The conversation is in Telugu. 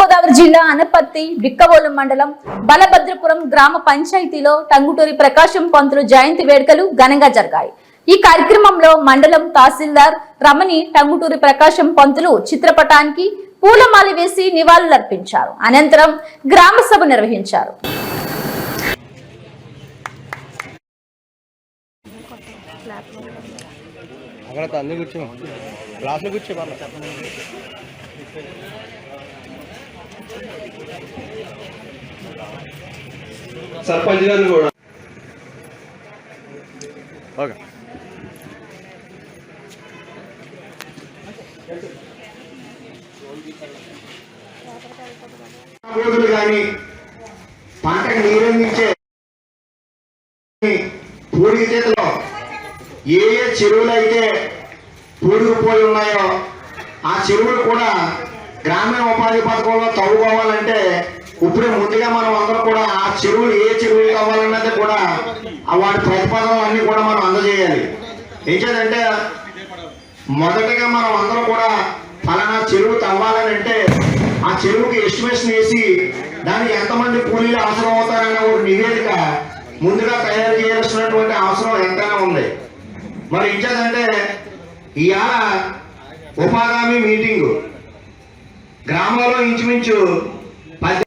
తూర్పుగోదావరి జిల్లా అనపత్తి బిక్కవోలు మండలం బలభద్రపురం గ్రామ పంచాయతీలో టంగుటూరి ప్రకాశం పంతులు జయంతి వేడుకలు ఘనంగా జరిగాయి. ఈ కార్యక్రమంలో మండలం తహసీల్దార్ రమణి టంగుటూరి ప్రకాశం పంతులు చిత్రపటానికి పూలమాల వేసి నివాళులర్పించారు. అనంతరం గ్రామ సభ నిర్వహించారు. అక్కడ సర్పంచ్ గారిని కూడా. ఓకే. కానీ పంటకు నీరందించే పూడికి చేతిలో ఏ ఏ చెరువులు అయితే పూడికిపోయి ఉన్నాయో ఆ చెరువులు కూడా గ్రామీణ ఉపాధి పథకంలో తవ్వుకోవాలంటే ఇప్పుడే ముందుగా మనం అందరం కూడా ఆ చెరువులు ఏ చెరువులు కావాలన్నది కూడా వాటి ప్రతిపాదనలు అన్ని కూడా మనం అందజేయాలి. ఏం చేయాలంటే మొదటగా మనం అందరం కూడా ఫలానా చెరువు తవ్వాలని అంటే ఆ చెరువుకి ఎస్టిమేషన్ వేసి దానికి ఎంతమంది కూలీలు అవసరం అవుతారన్న ఒక నివేదిక ముందుగా తయారు చేయాల్సినటువంటి అవసరం ఎంతైనా ఉంది. మరి ఇచ్చేదంటే ఇవాళ హామీ మీటింగు. గ్రామంలో ఇంచుమించు పది